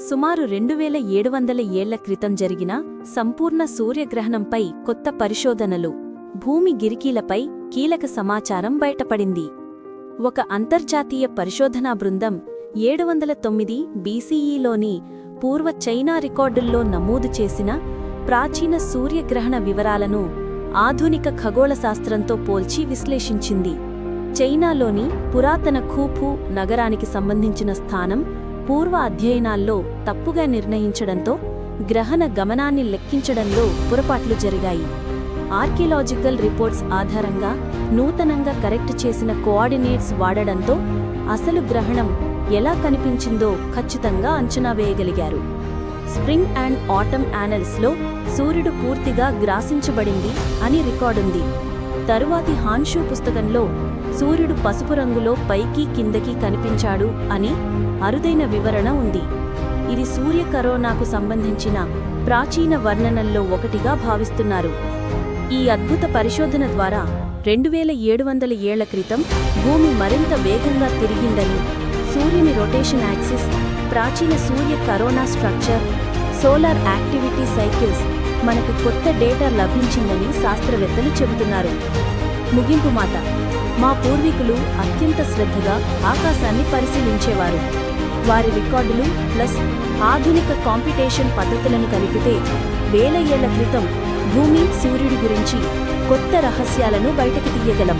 సుమారు రెండు వేల ఏడు వందల ఏళ్ళ క్రితం జరిగిన సంపూర్ణ సూర్యగ్రహణంపై కొత్త పరిశోధనలు భూమి గిరికీలపై కీలక సమాచారం బయటపడింది. ఒక అంతర్జాతీయ పరిశోధనా బృందం ఏడు వందల తొమ్మిది బీసీఈలోని పూర్వ చైనా రికార్డుల్లో నమోదు చేసిన ప్రాచీన సూర్యగ్రహణ వివరాలను ఆధునిక ఖగోళ శాస్త్రంతో పోల్చి విశ్లేషించింది. చైనాలోని పురాతన ఖూఫు నగరానికి సంబంధించిన స్థానం పూర్వ అధ్యయనాల్లో తప్పుగా నిర్ణయించడంతో గ్రహణ గమనాన్ని లెక్కించడంలో పొరపాట్లు జరిగాయి. ఆర్కియలాజికల్ రిపోర్ట్స్ ఆధారంగా నూతనంగా కరెక్ట్ చేసిన కోఆర్డినేట్స్ వాడడంతో అసలు గ్రహణం ఎలా కనిపించిందో ఖచ్చితంగా అంచనా వేయగలిగారు. స్ప్రింగ్ అండ్ ఆటమ్ యానల్స్లో సూర్యుడు పూర్తిగా గ్రాసించబడింది అని రికార్డుంది. తరువాతి హాన్షూ పుస్తకంలో సూర్యుడు పసుపు రంగులో పైకి కిందకి కనిపించాడు అని అరుదైన వివరణ ఉంది. ఇది సూర్య కరోనాకు సంబంధించిన ప్రాచీన వర్ణనల్లో ఒకటిగా భావిస్తున్నారు. ఈ అద్భుత పరిశోధన ద్వారా రెండు వేల ఏడు వందల ఏళ్ళ క్రితం భూమి మరింత వేగంగా తిరిగిందని సూర్యుని రొటేషన్ యాక్సిస్ ప్రాచీన సూర్య corona structure solar activity cycles మనకు కొత్త డేటా లభించిందని శాస్త్రవేత్తలు చెబుతున్నారు. ముగింపు మాట. మా పూర్వీకులు అత్యంత శ్రద్ధగా ఆకాశాన్ని పరిశీలించేవారు. వారి రికార్డులు ప్లస్ ఆధునిక కాంపిటేషన్ పద్ధతులను కలిపితే వేల ఏళ్ళ క్రితం భూమి సూర్యుడి గురించి కొత్త రహస్యాలను బయటకు తీయగలం.